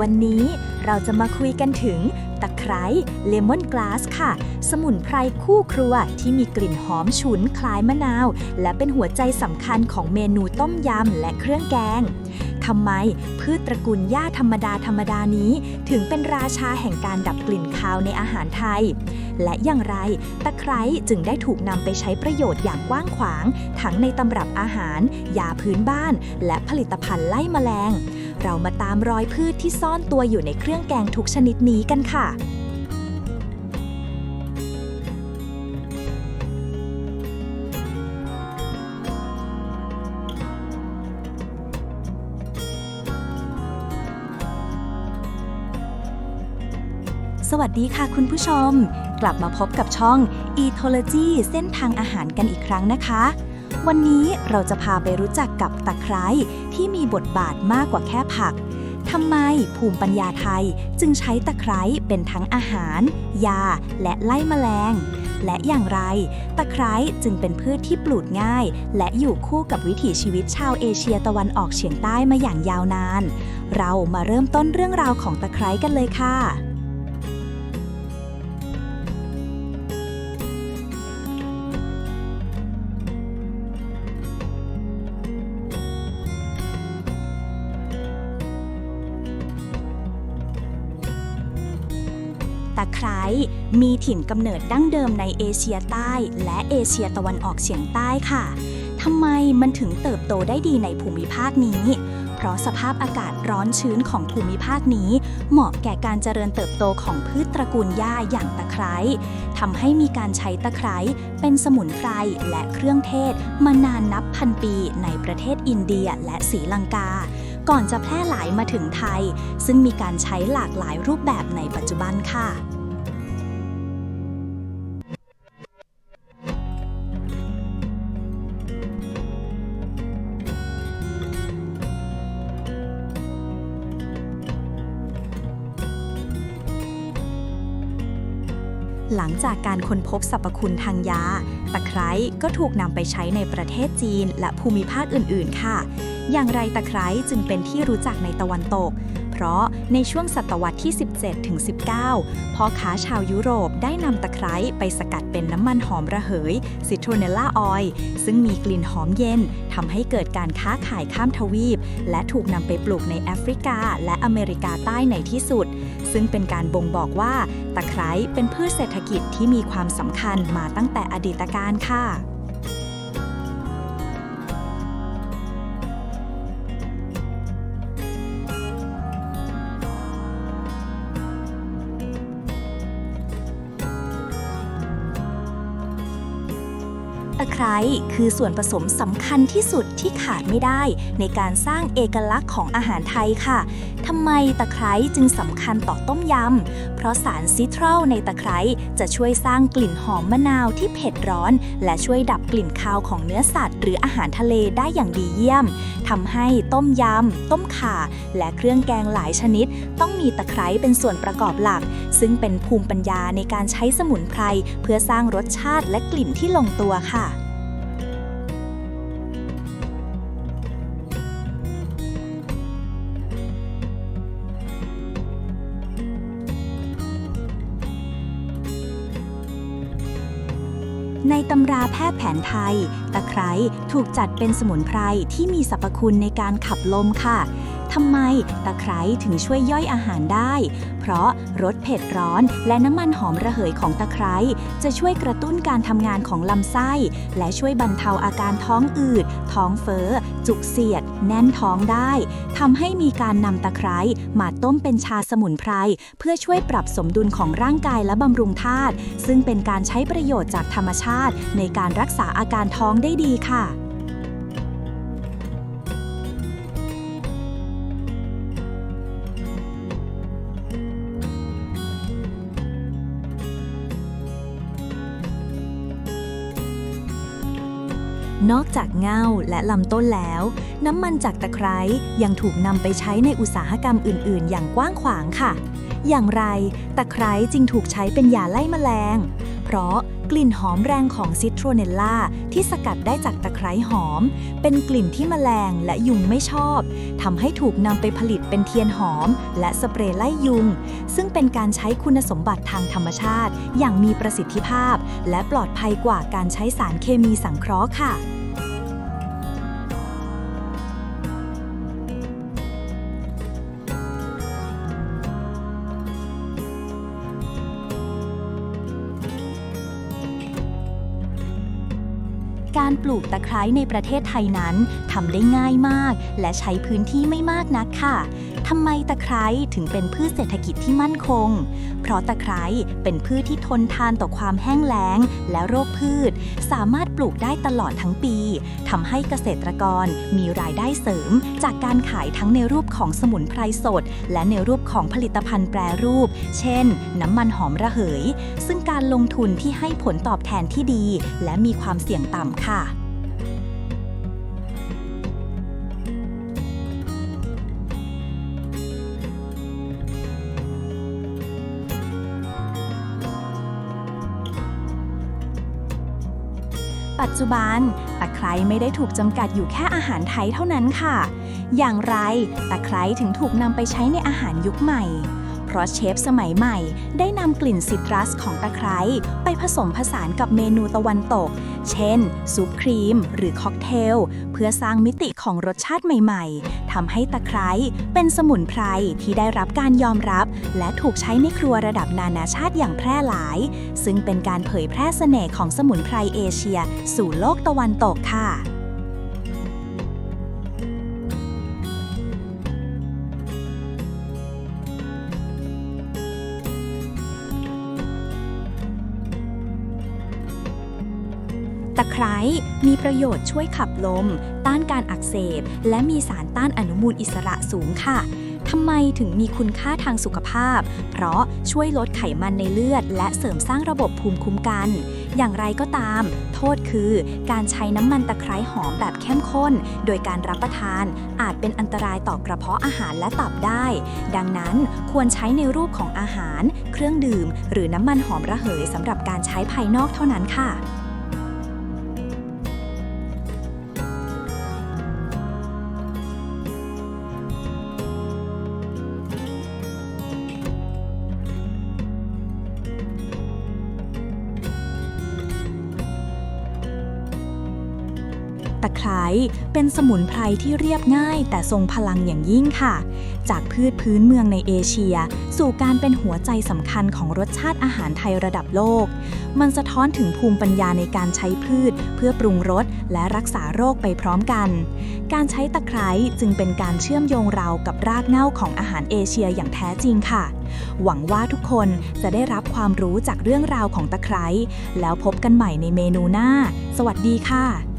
วันนี้เราจะมาคุยกันถึง ตะไคร้เลมอนกลาสค่ะ สมุนไพรคู่ครัวที่มีกลิ่นหอมฉุนคล้ายมะนาว และเป็นหัวใจสำคัญของเมนูต้มยำและเครื่องแกง ทำไม พืชตระกูลหญ้าธรรมดาธรรมดานี้ ถึงเป็นราชาแห่งการดับกลิ่นคาวในอาหารไทย และอย่างไร ตะไคร้จึงได้ถูกนำไปใช้ประโยชน์อย่างกว้างขวาง ทั้งในตำรับอาหารยาพื้นบ้าน และผลิตภัณฑ์ไล่แมลง เรามาตามรอยพืชที่ซ่อนตัวอยู่ในเครื่องแกงทุกชนิดนี้กันค่ะ สวัสดีค่ะคุณผู้ชม กลับมาพบกับช่อง Etology เส้นทางอาหารกันอีกครั้งนะคะ วันนี้เราจะพาไปรู้จักกับตะไคร้ที่มีบทบาทมากกว่าแค่ผักทำไมภูมิปัญญาไทยจึงใช้ตะไคร้เป็นทั้งอาหาร ยา และไล่แมลง และอย่างไร ตะไคร้จึงเป็นพืชที่ปลูกง่าย และอยู่คู่กับวิถีชีวิตชาวเอเชียตะวันออกเฉียงใต้มาอย่างยาวนาน เรามาเริ่มต้นเรื่องราวของตะไคร้กันเลยค่ะ ไคร้มีถิ่นกำเนิดดั้งเดิมในเอเชียใต้และเอเชียตะวันออกเฉียงใต้ค่ะทำไมมันถึงเติบโตได้ดีในภูมิภาคนี้ เพราะสภาพอากาศร้อนชื้นของภูมิภาคนี้ เหมาะแก่การเจริญเติบโตของพืชตระกูลหญ้าอย่างตะไคร้ทำให้มีการใช้ตะไคร้เป็นสมุนไพรและเครื่องเทศ มานานนับพันปีในประเทศอินเดียและศรีลังกา ก่อนจะแพร่หลายมาถึงไทย ซึ่งมีการใช้หลากหลายรูปแบบในปัจจุบันค่ะ หลังจากการค้นพบสรรพคุณทางยา ตะไคร้ก็ถูกนำไปใช้ในประเทศจีนและภูมิภาคอื่น ๆ ค่ะ อย่างไรตะไคร้จึงเป็นที่รู้จักในตะวันตก เพราะในช่วงศตวรรษที่ 17 ถึง 19 พ่อค้าชาวยุโรปได้นำตะไคร้ไปสกัดเป็นน้ำมันหอมระเหยซิโทรเนล l าออยซึ่งมีกลิ่นหอมเย็นทำให้เกิดการค้าขายข้ามทวีป และถูกนำไปปลูกในแอฟริกาและอเมริกาใต้ในที่สุด ซึ่งเป็นการบ่งบอกว่า ตะไคร้เป็นพืชเศรษฐกิจที่มีความสำคัญมาตั้งแต่อดีตการค่ะ ตะไคร้คือส่วนผสมสำคัญที่สุดที่ขาดไม่ได้ ในการสร้างเอกลักษณ์ของอาหารไทยค่ะ ทำไมตะไคร้จึงสำคัญต่อต้มยำ เพราะสารซิตรัลในตะไคร้จะช่วยสร้างกลิ่นหอมมะนาวที่เผ็ดร้อน และช่วยดับกลิ่นคาวของเนื้อสัตว์ หรืออาหารทะเลได้อย่างดีเยี่ยมทำให้ต้มยำ ต้มข่า และเครื่องแกงหลายชนิด ต้องมีตะไคร้เป็นส่วนประกอบหลัก ซึ่งเป็นภูมิปัญญาในการใช้สมุนไพรเพื่อสร้างรสชาติและกลิ่นที่ลงตัวค่ะ ในตำราแพทย์แผนไทย ตะไคร้ถูกจัดเป็นสมุนไพรที่มีสรรพคุณในการขับลมค่ะทำไมตะไคร้ถึงช่วยย่อยอาหารได้ เพราะรสเผ็ดร้อนและน้ำมันหอมระเหยของตะไคร้จะช่วยกระตุ้นการทำงานของลำไส้ และช่วยบรรเทาอาการท้องอืด ท้องเฟ้อ จุกเสียด แน่นท้องได้ทำให้มีการนำตะไคร้มาต้มเป็นชาสมุนไพรเพื่อช่วยปรับสมดุลของร่างกายและบำรุงธาตุซึ่งเป็นการใช้ประโยชน์จากธรรมชาติ ในการรักษาอาการท้องได้ดีค่ะ นอกจากเงาและลำต้นแล้ว น้ำมันจากตะไคร้ยังถูกนำไปใช้ในอุตสาหกรรมอื่น ๆ อย่างกว้างขวางค่ะ อย่างไรตะไคร้จึงถูกใช้เป็นยาไล่แมลง เพราะ กลิ่นหอมแรงของซิตรเนลล่าที่สกัดได้จากตะไคร้หอม เป็นกลิ่นที่แมลงและยุงไม่ชอบทำให้ถูกนำไปผลิตเป็นเทียนหอม และสเปรย์ไล่ยุง ซึ่งเป็นการใช้คุณสมบัติทางธรรมชาติ อย่างมีประสิทธิภาพ และปลอดภัยกว่าการใช้สารเคมีสังเคราะห์ค่ะ การปลูกตะไคร้ในประเทศไทยนั้นทำได้ง่ายมาก และใช้พื้นที่ไม่มากนักค่ะ ทำไมตะไคร้ถึงเป็นพืชเศรษฐกิจที่มั่นคง เพราะตะไคร้เป็นพืชที่ทนทานต่อความแห้งแล้ง และโรคพืช สามารถปลูกได้ตลอดทั้งปี ทำให้เกษตรกรมีรายได้เสริม จากการขายทั้งในรูปของสมุนไพรสด และในรูปของผลิตภัณฑ์แปรรูป เช่น น้ำมันหอมระเหย ซึ่งการลงทุนที่ให้ผลตอบแทนที่ดี และมีความเสี่ยงต่ำค่ะ ปัจจุบัน ตะไคร้ไม่ได้ถูกจำกัดอยู่แค่อาหารไทยเท่านั้นค่ะ อย่างไรตะไคร้ถึงถูกนำไปใช้ในอาหารยุคใหม่ ราะเชฟสมัยใหม่ ได้นำกลิ่นซิตรัสของตะไคร้ไปผสมผสานกับเมนูตะวันตก เช่น ซุปครีม หรือค็อกเทล เพื่อสร้างมิติของรสชาติใหม่ๆทำให้ตะไคร้เป็นสมุนไพรที่ได้รับการยอมรับ และถูกใช้ในครัวระดับนานาชาติอย่างแพร่หลาย ซึ่งเป็นการเผยแพร่เสน่ห์ของสมุนไพรเอเชีย สู่โลกตะวันตกค่ะ ตะไคร้มีประโยชน์ช่วยขับลม ต้านการอักเสบ และมีสารต้านอนุมูลอิสระสูงค่ะทำไมถึงมีคุณค่าทางสุขภาพ เพราะช่วยลดไขมันในเลือด และเสริมสร้างระบบภูมิคุ้มกัน อย่างไรก็ตาม โทษคือการใช้น้ำมันตะไคร้หอมแบบเข้มข้น โดยการรับประทานอาจเป็นอันตรายต่อกระเพาะอาหารและตับได้ ดังนั้นควรใช้ในรูปของอาหาร เครื่องดื่ม หรือน้ำมันหอมระเหยสำหรับการใช้ภายนอกเท่านั้นค่ะ ตะไคร้เป็นสมุนไพรที่เรียบง่ายแต่ทรงพลังอย่างยิ่งค่ะ จากพืชพื้นเมืองในเอเชีย สู่การเป็นหัวใจสำคัญของรสชาติอาหารไทยระดับโลก มันสะท้อนถึงภูมิปัญญาในการใช้พืช เพื่อปรุงรสและรักษาโรคไปพร้อมกัน การใช้ตะไคร้จึงเป็นการเชื่อมโยงเรากับรากเหง้าของอาหารเอเชียอย่างแท้จริงค่ะ หวังว่าทุกคนจะได้รับความรู้จากเรื่องราวของตะไคร้แล้วพบกันใหม่ในเมนูหน้า สวัสดีค่ะ